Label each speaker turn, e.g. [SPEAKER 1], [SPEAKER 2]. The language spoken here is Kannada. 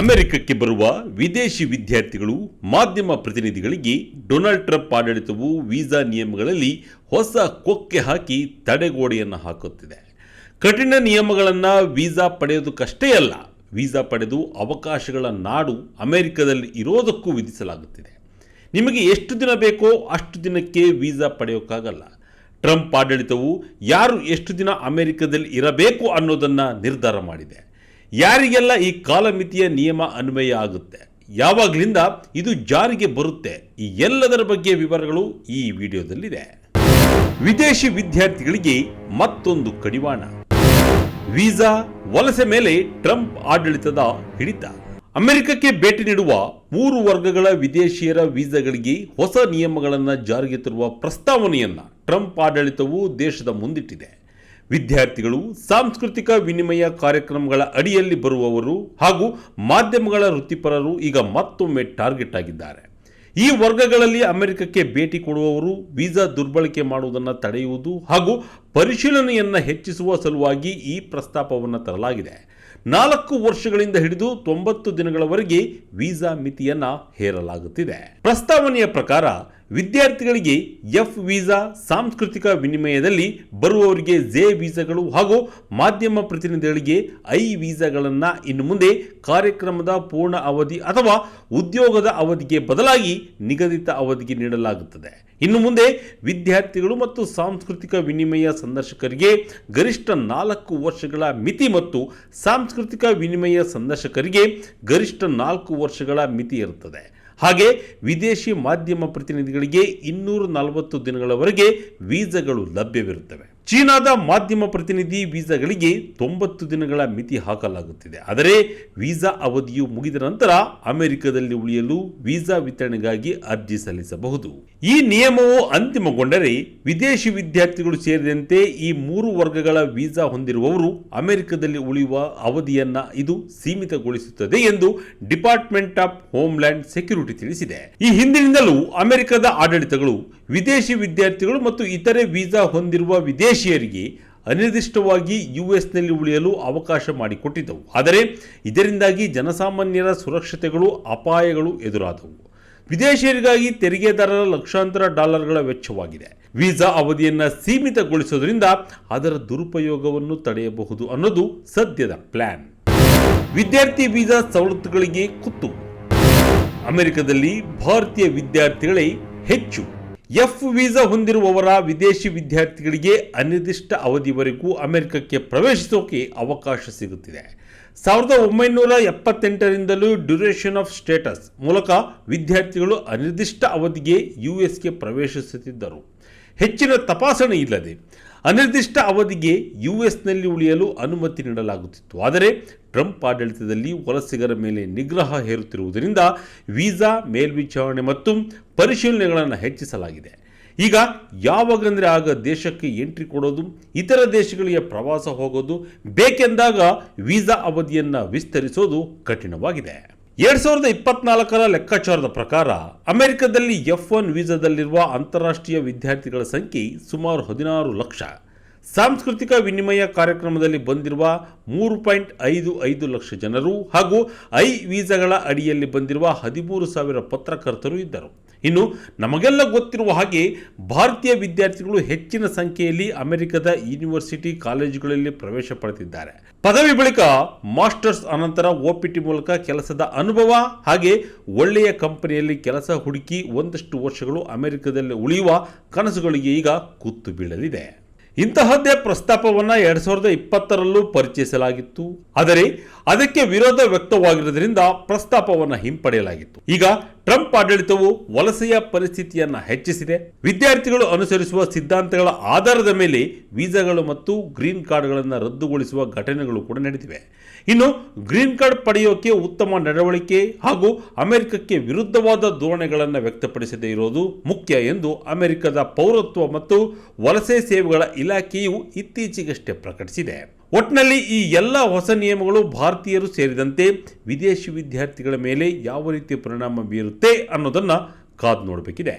[SPEAKER 1] ಅಮೆರಿಕಕ್ಕೆ ಬರುವ ವಿದೇಶಿ ವಿದ್ಯಾರ್ಥಿಗಳು ಮಾಧ್ಯಮ ಪ್ರತಿನಿಧಿಗಳಿಗೆ ಡೊನಾಲ್ಡ್ ಟ್ರಂಪ್ ಆಡಳಿತವು ವೀಸಾ ನಿಯಮಗಳಲ್ಲಿ ಹೊಸ ಕೊಕ್ಕೆ ಹಾಕಿ ತಡೆಗೋಡೆಯನ್ನು ಹಾಕುತ್ತಿದೆ. ಕಠಿಣ ನಿಯಮಗಳನ್ನು ವೀಸಾ ಪಡೆಯೋದಕ್ಕಷ್ಟೇ ಅಲ್ಲ, ವೀಸಾ ಪಡೆದು ಅವಕಾಶಗಳ ನಾಡು ಅಮೆರಿಕದಲ್ಲಿ ಇರೋದಕ್ಕೂ ವಿಧಿಸಲಾಗುತ್ತಿದೆ. ನಿಮಗೆ ಎಷ್ಟು ದಿನ ಬೇಕೋ ಅಷ್ಟು ದಿನಕ್ಕೆ ವೀಸಾ ಪಡೆಯೋಕ್ಕಾಗಲ್ಲ. ಟ್ರಂಪ್ ಆಡಳಿತವು ಯಾರು ಎಷ್ಟು ದಿನ ಅಮೆರಿಕದಲ್ಲಿ ಇರಬೇಕು ಅನ್ನೋದನ್ನು ನಿರ್ಧಾರ ಮಾಡಿದೆ. ಯಾರಿಗೆಲ್ಲ ಈ ಕಾಲಮಿತಿಯ ನಿಯಮ ಅನ್ವಯ ಆಗುತ್ತೆ? ಯಾವಾಗಲಿಂದ ಇದು ಜಾರಿಗೆ ಬರುತ್ತೆ? ಈ ಎಲ್ಲದರ ಬಗ್ಗೆ ವಿವರಗಳು ಈ ವಿಡಿಯೋದಲ್ಲಿದೆ. ವಿದೇಶಿ ವಿದ್ಯಾರ್ಥಿಗಳಿಗೆ ಮತ್ತೊಂದು ಕಡಿವಾಣ. ವೀಸಾ ವಲಸೆ ಮೇಲೆ ಟ್ರಂಪ್ ಆಡಳಿತದ ಹಿಡಿತ. ಅಮೆರಿಕಕ್ಕೆ ಭೇಟಿ ನೀಡುವ ಮೂರು ವರ್ಗಗಳ ವಿದೇಶಿಯರ ವೀಸಾಗಳಿಗೆ ಹೊಸ ನಿಯಮಗಳನ್ನು ಜಾರಿಗೆ ತರುವ ಪ್ರಸ್ತಾವನೆಯನ್ನ ಟ್ರಂಪ್ ಆಡಳಿತವು ದೇಶದ ಮುಂದಿಟ್ಟಿದೆ. ವಿದ್ಯಾರ್ಥಿಗಳು ಸಾಂಸ್ಕೃತಿಕ ವಿನಿಮಯ ಕಾರ್ಯಕ್ರಮಗಳ ಅಡಿಯಲ್ಲಿ ಬರುವವರು ಹಾಗೂ ಮಾಧ್ಯಮಗಳ ವೃತ್ತಿಪರರು ಈಗ ಮತ್ತೊಮ್ಮೆ ಟಾರ್ಗೆಟ್ ಆಗಿದ್ದಾರೆ. ಈ ವರ್ಗಗಳಲ್ಲಿ ಅಮೆರಿಕಕ್ಕೆ ಭೇಟಿ ಕೊಡುವವರು, ವೀಸಾ ದುರ್ಬಳಕೆ ಮಾಡುವುದನ್ನು ತಡೆಯುವುದು ಹಾಗೂ ಪರಿಶೀಲನೆಯನ್ನು ಹೆಚ್ಚಿಸುವ ಸಲುವಾಗಿ ಈ ಪ್ರಸ್ತಾಪವನ್ನು ತರಲಾಗಿದೆ. ನಾಲ್ಕು ವರ್ಷಗಳಿಂದ ಹಿಡಿದು ತೊಂಬತ್ತು ದಿನಗಳವರೆಗೆ ವೀಸಾ ಮಿತಿಯನ್ನ ಹೇರಲಾಗುತ್ತಿದೆ. ಪ್ರಸ್ತಾವನೆಯ ಪ್ರಕಾರ, ವಿದ್ಯಾರ್ಥಿಗಳಿಗೆ ಎಫ್ ವೀಸಾ ಸಾಂಸ್ಕೃತಿಕ ವಿನಿಮಯದಲ್ಲಿ ಬರುವವರಿಗೆ ಜೆ ವೀಸಾಗಳು ಹಾಗೂ ಮಾಧ್ಯಮ ಪ್ರತಿನಿಧಿಗಳಿಗೆ ಐ ವೀಸಾಗಳನ್ನು ಇನ್ನು ಮುಂದೆ ಕಾರ್ಯಕ್ರಮದ ಪೂರ್ಣ ಅವಧಿ ಅಥವಾ ಉದ್ಯೋಗದ ಅವಧಿಗೆ ಬದಲಾಗಿ ನಿಗದಿತ ಅವಧಿಗೆ ನೀಡಲಾಗುತ್ತದೆ. ಇನ್ನು ಮುಂದೆ ವಿದ್ಯಾರ್ಥಿಗಳು ಮತ್ತು ಸಾಂಸ್ಕೃತಿಕ ವಿನಿಮಯ ಸಂದರ್ಶಕರಿಗೆ ಗರಿಷ್ಠ ನಾಲ್ಕು ವರ್ಷಗಳ ಮಿತಿ ಮತ್ತು ಸಾಂಸ್ಕೃತಿಕ ವಿನಿಮಯ ಸಂದರ್ಶಕರಿಗೆ ಗರಿಷ್ಠ ನಾಲ್ಕು ವರ್ಷಗಳ ಮಿತಿ ಇರುತ್ತದೆ. ಹಾಗೆ ವಿದೇಶಿ ಮಾಧ್ಯಮ ಪ್ರತಿನಿಧಿಗಳಿಗೆ ಇನ್ನೂರ ನಲವತ್ತು ದಿನಗಳವರೆಗೆ ವೀಸಾಗಳು ಲಭ್ಯವಿರುತ್ತವೆ. ಚೀನಾದ ಮಾಧ್ಯಮ ಪ್ರತಿನಿಧಿ ವೀಸಾಗಳಿಗೆ ತೊಂಬತ್ತು ದಿನಗಳ ಮಿತಿ ಹಾಕಲಾಗುತ್ತಿದೆ. ಆದರೆ ವೀಸಾ ಅವಧಿಯು ಮುಗಿದ ನಂತರ ಅಮೆರಿಕದಲ್ಲಿ ಉಳಿಯಲು ವೀಸಾ ವಿತರಣೆಗಾಗಿ ಅರ್ಜಿ ಸಲ್ಲಿಸಬಹುದು. ಈ ನಿಯಮವು ಅಂತಿಮಗೊಂಡರೆ ವಿದೇಶಿ ವಿದ್ಯಾರ್ಥಿಗಳು ಸೇರಿದಂತೆ ಈ ಮೂರು ವರ್ಗಗಳ ವೀಸಾ ಹೊಂದಿರುವವರು ಅಮೆರಿಕದಲ್ಲಿ ಉಳಿಯುವ ಅವಧಿಯನ್ನ ಇದು ಸೀಮಿತಗೊಳಿಸುತ್ತದೆ ಎಂದು ಡಿಪಾರ್ಟ್ಮೆಂಟ್ ಆಫ್ ಹೋಮ್ಲ್ಯಾಂಡ್ ಸೆಕ್ಯೂರಿಟಿ ತಿಳಿಸಿದೆ. ಈ ಹಿಂದಿನಿಂದಲೂ ಅಮೆರಿಕದ ಆಡಳಿತಗಳು ವಿದೇಶಿ ವಿದ್ಯಾರ್ಥಿಗಳು ಮತ್ತು ಇತರೆ ವೀಸಾ ಹೊಂದಿರುವ ವಿದೇಶಿಯರಿಗೆ ಅನಿರ್ದಿಷ್ಟವಾಗಿ ಯುಎಸ್ನಲ್ಲಿ ಉಳಿಯಲು ಅವಕಾಶ ಮಾಡಿಕೊಟ್ಟಿದ್ದವು. ಆದರೆ ಇದರಿಂದಾಗಿ ಜನಸಾಮಾನ್ಯರ ಸುರಕ್ಷತೆಗಳು, ಅಪಾಯಗಳು ಎದುರಾದವು. ವಿದೇಶಿಯರಿಗಾಗಿ ತೆರಿಗೆದಾರರ ಲಕ್ಷಾಂತರ ಡಾಲರ್ಗಳ ವೆಚ್ಚವಾಗಿದೆ. ವೀಸಾ ಅವಧಿಯನ್ನು ಸೀಮಿತಗೊಳಿಸೋದ್ರಿಂದ ಅದರ ದುರುಪಯೋಗವನ್ನು ತಡೆಯಬಹುದು ಅನ್ನೋದು ಸದ್ಯದ ಪ್ಲಾನ್. ವಿದ್ಯಾರ್ಥಿ ವೀಸಾ ಸವಲತ್ತುಗಳಿಗೆ ಕುತ್ತು. ಅಮೆರಿಕದಲ್ಲಿ ಭಾರತೀಯ ವಿದ್ಯಾರ್ಥಿಗಳೇ ಹೆಚ್ಚು. ಎಫ್ ವೀಸಾ ಹೊಂದಿರುವವರ ವಿದೇಶಿ ವಿದ್ಯಾರ್ಥಿಗಳಿಗೆ ಅನಿರ್ದಿಷ್ಟ ಅವಧಿವರೆಗೂ ಅಮೆರಿಕಕ್ಕೆ ಪ್ರವೇಶಿಸೋಕೆ ಅವಕಾಶ ಸಿಗುತ್ತಿದೆ. ಸಾವಿರದ ಒಂಬೈನೂರ ಎಪ್ಪತ್ತೆಂಟರಿಂದಲೂ ಡ್ಯುರೇಷನ್ ಆಫ್ ಸ್ಟೇಟಸ್ ಮೂಲಕ ವಿದ್ಯಾರ್ಥಿಗಳು ಅನಿರ್ದಿಷ್ಟ ಅವಧಿಗೆ ಯು ಎಸ್ಗೆ ಪ್ರವೇಶಿಸುತ್ತಿದ್ದರು. ಹೆಚ್ಚಿನ ತಪಾಸಣೆ ಇಲ್ಲದೆ ಅನಿರ್ದಿಷ್ಟ ಅವಧಿಗೆ ಯು ಎಸ್ನಲ್ಲಿ ಉಳಿಯಲು ಅನುಮತಿ ನೀಡಲಾಗುತ್ತಿತ್ತು. ಆದರೆ ಟ್ರಂಪ್ ಆಡಳಿತದಲ್ಲಿ ವಲಸಿಗರ ಮೇಲೆ ನಿಗ್ರಹ ಹೇರುತ್ತಿರುವುದರಿಂದ ವೀಸಾ ಮೇಲ್ವಿಚಾರಣೆ ಮತ್ತು ಪರಿಶೀಲನೆಗಳನ್ನು ಹೆಚ್ಚಿಸಲಾಗಿದೆ. ಈಗ ಯಾವಾಗಂದರೆ ಆಗ ದೇಶಕ್ಕೆ ಎಂಟ್ರಿ ಕೊಡೋದು, ಇತರ ದೇಶಗಳಿಗೆ ಪ್ರವಾಸ ಹೋಗೋದು, ಬೇಕೆಂದಾಗ ವೀಸಾ ಅವಧಿಯನ್ನು ವಿಸ್ತರಿಸೋದು ಕಠಿಣವಾಗಿದೆ. ಎರಡು ಸಾವಿರದ ಇಪ್ಪತ್ನಾಲ್ಕರ ಲೆಕ್ಕಾಚಾರದ ಪ್ರಕಾರ ಅಮೆರಿಕದಲ್ಲಿ ಎಫ್ ಒನ್ ವೀಸಾದಲ್ಲಿರುವ ಅಂತಾರಾಷ್ಟ್ರೀಯ ವಿದ್ಯಾರ್ಥಿಗಳ ಸಂಖ್ಯೆ ಸುಮಾರು ಹದಿನಾರು ಲಕ್ಷ. ಸಾಂಸ್ಕೃತಿಕ ವಿನಿಮಯ ಕಾರ್ಯಕ್ರಮದಲ್ಲಿ ಬಂದಿರುವ ಮೂರು ಪಾಯಿಂಟ್ ಐದು ಐದು ಲಕ್ಷ ಜನರು ಹಾಗೂ ಐ ವೀಸಾಗಳ ಅಡಿಯಲ್ಲಿ ಬಂದಿರುವ ಹದಿಮೂರು ಸಾವಿರ ಪತ್ರಕರ್ತರು ಇದ್ದರು. ಇನ್ನು ನಮಗೆಲ್ಲ ಗೊತ್ತಿರುವ ಹಾಗೆ ಭಾರತೀಯ ವಿದ್ಯಾರ್ಥಿಗಳು ಹೆಚ್ಚಿನ ಸಂಖ್ಯೆಯಲ್ಲಿ ಅಮೆರಿಕದ ಯೂನಿವರ್ಸಿಟಿ ಕಾಲೇಜುಗಳಲ್ಲಿ ಪ್ರವೇಶ ಪಡೆದಿದ್ದಾರೆ. ಪದವಿ ಬಳಿಕ ಮಾಸ್ಟರ್ಸ್ ಅನಂತರ ಒಪಿಟಿ ಮೂಲಕ ಕೆಲಸದ ಅನುಭವ ಹಾಗೆ ಒಳ್ಳೆಯ ಕಂಪನಿಯಲ್ಲಿ ಕೆಲಸ ಹುಡುಕಿ ಒಂದಷ್ಟು ವರ್ಷಗಳು ಅಮೆರಿಕದಲ್ಲಿ ಉಳಿಯುವ ಕನಸುಗಳಿಗೆ ಈಗ ಕುತ್ತು ಬೀಳಲಿದೆ. ಇಂತಹದ್ದೇ ಪ್ರಸ್ತಾಪವನ್ನು ಎರಡ್ ಸಾವಿರದ ಇಪ್ಪತ್ತರಲ್ಲೂ ಪರಿಚಯಿಸಲಾಗಿತ್ತು. ಆದರೆ ಅದಕ್ಕೆ ವಿರೋಧ ವ್ಯಕ್ತವಾಗಿರುವುದರಿಂದ ಪ್ರಸ್ತಾಪವನ್ನು ಹಿಂಪಡೆಯಲಾಗಿತ್ತು. ಈಗ ಟ್ರಂಪ್ ಆಡಳಿತವು ವಲಸೆಯ ಪರಿಸ್ಥಿತಿಯನ್ನ ಹೆಚ್ಚಿಸಿದೆ. ವಿದ್ಯಾರ್ಥಿಗಳು ಅನುಸರಿಸುವ ಸಿದ್ಧಾಂತಗಳ ಆಧಾರದ ಮೇಲೆ ವೀಸಾಗಳು ಮತ್ತು ಗ್ರೀನ್ ಕಾರ್ಡ್ಗಳನ್ನು ರದ್ದುಗೊಳಿಸುವ ಘಟನೆಗಳು ಕೂಡ ನಡೆದಿವೆ. ಇನ್ನು ಗ್ರೀನ್ ಕಾರ್ಡ್ ಪಡೆಯೋಕೆ ಉತ್ತಮ ನಡವಳಿಕೆ ಹಾಗೂ ಅಮೆರಿಕಕ್ಕೆ ವಿರುದ್ಧವಾದ ಧೋರಣೆಗಳನ್ನು ವ್ಯಕ್ತಪಡಿಸದೇ ಇರೋದು ಮುಖ್ಯ ಎಂದು ಅಮೆರಿಕದ ಪೌರತ್ವ ಮತ್ತು ವಲಸೆ ಸೇವೆಗಳ ಇಲಾಖೆಯು ಇತ್ತೀಚೆಗಷ್ಟೇ ಪ್ರಕಟಿಸಿದೆ. ಒಟ್ಟಿನಲ್ಲಿ ಈ ಎಲ್ಲ ಹೊಸ ನಿಯಮಗಳು ಭಾರತೀಯರು ಸೇರಿದಂತೆ ವಿದೇಶಿ ವಿದ್ಯಾರ್ಥಿಗಳ ಮೇಲೆ ಯಾವ ರೀತಿ ಪರಿಣಾಮ ಬೀರುತ್ತೆ ಅನ್ನೋದನ್ನು ಕಾದು ನೋಡಬೇಕಿದೆ.